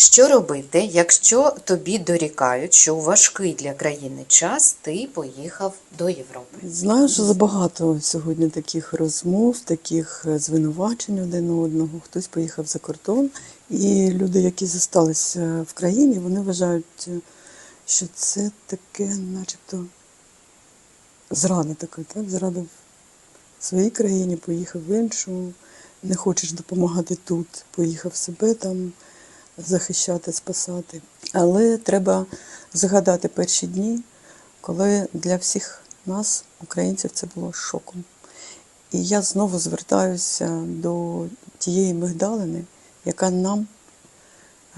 Що робити, якщо тобі дорікають, що у важкий для країни час ти поїхав до Європи? Знаю, що забагато сьогодні таких розмов, таких е, звинувачень один одного. Хтось поїхав за кордон, і люди, які зосталися в країні, вони вважають, е, що це таке, начебто, зрада така, так? Зрада в своїй країні, поїхав в іншу, не хочеш допомагати тут, поїхав себе там захищати, спасати. Але треба згадати перші дні, коли для всіх нас, українців, це було шоком. І я знову звертаюся до тієї мигдалини, яка нам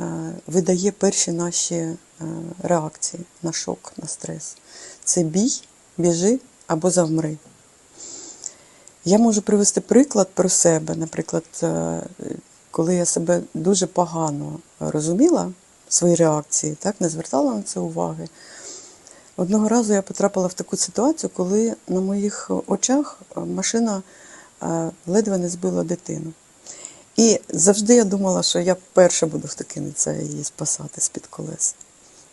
е, видає перші наші е, реакції на шок, на стрес. Це бій, біжи або завмри. Я можу привести приклад про себе. Наприклад, е, коли я себе дуже погано розуміла, свої реакції, так, не звертала на це уваги. Одного разу я потрапила в таку ситуацію, коли на моїх очах машина е, ледве не збила дитину. І завжди я думала, що я перша буду втикинутися її спасати з-під колес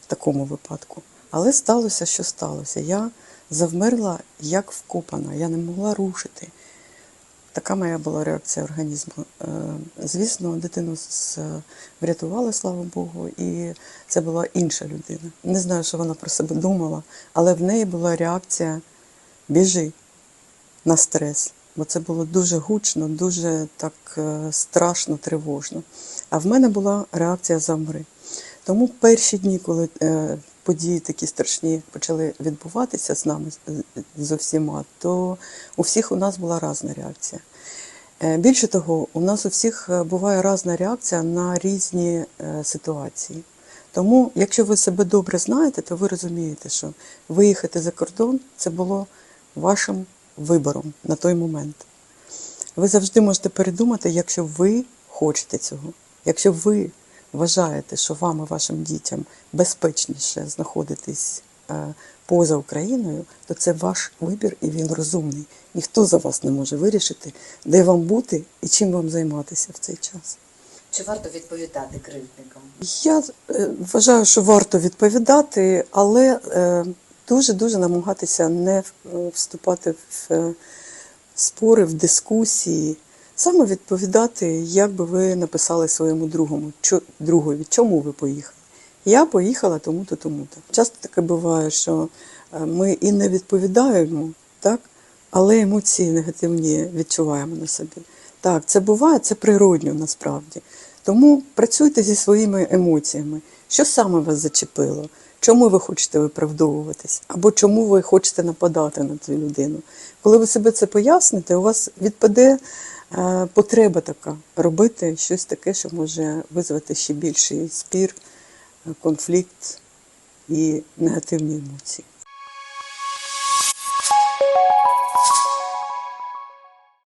в такому випадку. Але сталося, що сталося. Я завмерла як вкопана, я не могла рушити. Така моя була реакція організму. Е, Звісно, дитину врятували, слава Богу, і це була інша людина. Не знаю, що вона про себе думала, але в неї була реакція біжи на стрес. Бо це було дуже гучно, дуже так е, страшно, тривожно. А в мене була реакція замри. Тому перші дні, коли е, події такі страшні почали відбуватися з нами з- усіма, то у всіх у нас була різна реакція. Е, Більше того, у нас у всіх е, буває різна реакція на різні е, ситуації. Тому, якщо ви себе добре знаєте, то ви розумієте, що виїхати за кордон це було вашим вибором на той момент. Ви завжди можете передумати, якщо ви хочете цього. Якщо ви вважаєте, що вам і вашим дітям безпечніше знаходитись е, поза Україною, то це ваш вибір і він розумний. Ніхто за вас не може вирішити, де вам бути і чим вам займатися в цей час. Чи варто відповідати кривдникам? Я е, вважаю, що варто відповідати, але е, дуже-дуже намагатися не вступати в спори, в дискусії. Саме відповідати, як би ви написали своєму другому, чо, другові, чому ви поїхали. Я поїхала тому-то, тому-то. Часто таке буває, що е, ми і не відповідаємо, так? але емоції негативні відчуваємо на собі. Так, це буває, це природньо насправді. Тому працюйте зі своїми емоціями. Що саме вас зачепило? Чому ви хочете виправдовуватись? Або чому ви хочете нападати на цю людину? Коли ви себе це поясните, у вас відпаде потреба така робити щось таке, що може визвати ще більший спір, е, конфлікт і негативні емоції.